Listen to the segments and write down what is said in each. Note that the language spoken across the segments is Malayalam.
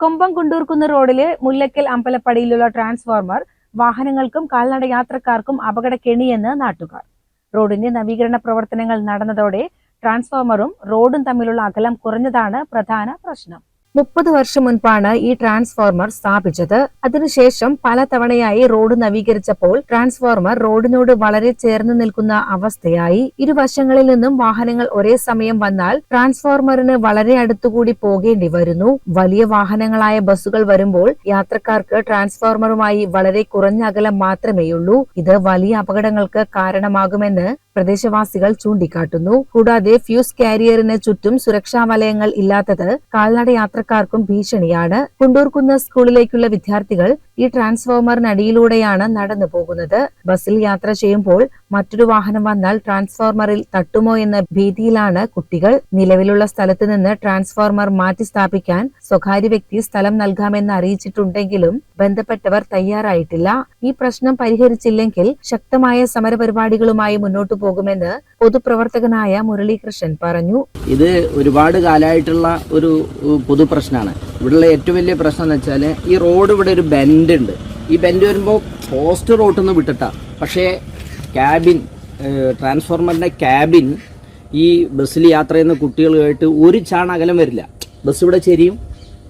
കൊമ്പം കുണ്ടൂർക്കുന്ന റോഡിലെ മുല്ലക്കൽ അമ്പലപ്പടിയിലുള്ള ട്രാൻസ്ഫോർമർ വാഹനങ്ങൾക്കും കാൽനട യാത്രക്കാർക്കും അപകട കെണിയെന്ന് നാട്ടുകാർ. റോഡിന്റെ നവീകരണ പ്രവർത്തനങ്ങൾ നടന്നതോടെ ട്രാൻസ്ഫോർമറും റോഡും തമ്മിലുള്ള അകലം കുറഞ്ഞതാണ് പ്രധാന പ്രശ്നം. മുപ്പത് വർഷം മുൻപാണ് ഈ ട്രാൻസ്ഫോർമർ സ്ഥാപിച്ചത്. അതിനുശേഷം പല തവണയായി റോഡ് നവീകരിച്ചപ്പോൾ ട്രാൻസ്ഫോർമർ റോഡിനോട് വളരെ ചേർന്ന് നിൽക്കുന്ന അവസ്ഥയായി. ഇരുവശങ്ങളിൽ നിന്നും വാഹനങ്ങൾ ഒരേ സമയം വന്നാൽ ട്രാൻസ്ഫോർമറിന് വളരെ അടുത്തുകൂടി പോകേണ്ടി വരുന്നു. വലിയ വാഹനങ്ങളായ ബസ്സുകൾ വരുമ്പോൾ യാത്രക്കാർക്ക് ട്രാൻസ്ഫോർമറുമായി വളരെ കുറഞ്ഞ അകലം മാത്രമേയുള്ളൂ. ഇത് വലിയ അപകടങ്ങൾക്ക് കാരണമാകുമെന്ന് പ്രദേശവാസികൾ ചൂണ്ടിക്കാട്ടുന്നു. കൂടാതെ ഫ്യൂസ് കാരിയറിന് ചുറ്റും സുരക്ഷാ വലയങ്ങൾ ഇല്ലാത്തത് കാൽനട യാത്രക്കാർക്കും ഭീഷണിയാണ്. കുണ്ടൂർകുന്ന് സ്കൂളിലേക്കുള്ള വിദ്യാർത്ഥികൾ ഈ ട്രാൻസ്ഫോർമറിനടിയിലൂടെയാണ് നടന്നു പോകുന്നത്. ബസ്സിൽ യാത്ര ചെയ്യുമ്പോൾ മറ്റൊരു വാഹനം വന്നാൽ ട്രാൻസ്ഫോർമറിൽ തട്ടുമോ എന്ന ഭീതിയിലാണ് കുട്ടികൾ. നിലവിലുള്ള സ്ഥലത്ത് നിന്ന് ട്രാൻസ്ഫോർമർ മാറ്റി സ്ഥാപിക്കാൻ സ്വകാര്യ വ്യക്തി സ്ഥലം നൽകാമെന്ന് അറിയിച്ചിട്ടുണ്ടെങ്കിലും ബന്ധപ്പെട്ടവർ തയ്യാറായിട്ടില്ല. ഈ പ്രശ്നം പരിഹരിച്ചില്ലെങ്കിൽ ശക്തമായ സമരപരിപാടികളുമായി മുന്നോട്ടു പോകുമെന്ന് പൊതുപ്രവർത്തകനായ മുരളീകൃഷ്ണൻ പറഞ്ഞു. ഇത് ഒരുപാട് കാലമായിട്ടുള്ള ഒരു പൊതുപ്രശ്നമാണ്. ഇവിടെയുള്ള ഏറ്റവും വലിയ പ്രശ്നം എന്ന് വെച്ചാൽ ഈ റോഡ് ഇവിടെ ഒരു ബെൻഡ് ഉണ്ട്. ഈ ബെൻഡ് വരുമ്പോൾ പോസ്റ്റ് റോട്ടിൽ നിന്ന് വിട്ടിട്ടാ. പക്ഷേ ക്യാബിൻ ട്രാൻസ്ഫോർമറിന്റെ ക്യാബിൻ ഈ ബസ്സിൽ യാത്ര ചെയ്യുന്ന കുട്ടികളുമായിട്ട് ഒരു ചാൺ അകലം വരില്ല. ബസ് ഇവിടെ ചെരിയും.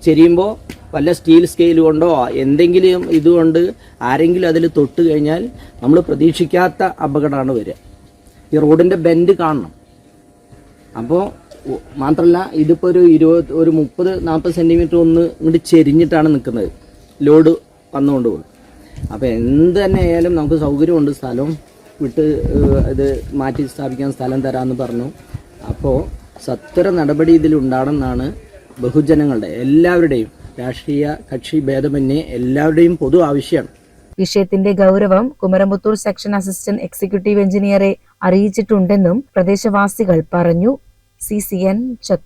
ചെരിയുമ്പോൾ വല്ല സ്റ്റീൽ സ്കെയിൽ കൊണ്ടോ എന്തെങ്കിലും ഇതുകൊണ്ട് ആരെങ്കിലും അതിൽ തൊട്ട് കഴിഞ്ഞാൽ നമ്മൾ പ്രതീക്ഷിക്കാത്ത അപകടമാണ് വരിക. ഈ റോഡിന്റെ ബെൻഡ് കാണണം. അപ്പോൾ മാത്രമല്ല ഇതിപ്പോൾ ഒരു ഇരുപത് ഒരു മുപ്പത് നാൽപ്പത് സെന്റിമീറ്റർ ഒന്ന് ഇങ്ങോട്ട് ചെരിഞ്ഞിട്ടാണ് നിൽക്കുന്നത് ലോഡ് വന്നുകൊണ്ട് പോകും അപ്പോൾ എന്ത് തന്നെ ആയാലും നമുക്ക് സൗകര്യമുണ്ട്. സ്ഥലം വിട്ട് ഇത് മാറ്റി സ്ഥാപിക്കാൻ സ്ഥലം തരാമെന്ന് പറഞ്ഞു. അപ്പോൾ സത്വര നടപടി ഇതിലുണ്ടാണെന്നാണ് ബഹുജനങ്ങളുടെ എല്ലാവരുടെയും രാഷ്ട്രീയ കക്ഷി ഭേദമന്യേ എല്ലാവരുടെയും പൊതു ആവശ്യമാണ് വിഷയത്തിന്റെ ഗൗരവം കുമരമ്പത്തൂർ സെക്ഷൻ അസിസ്റ്റന്റ് എക്സിക്യൂട്ടീവ് എഞ്ചിനീയറെ അറിയിച്ചിട്ടുണ്ടെന്നും പ്രദേശവാസികൾ പറഞ്ഞു. sisien jet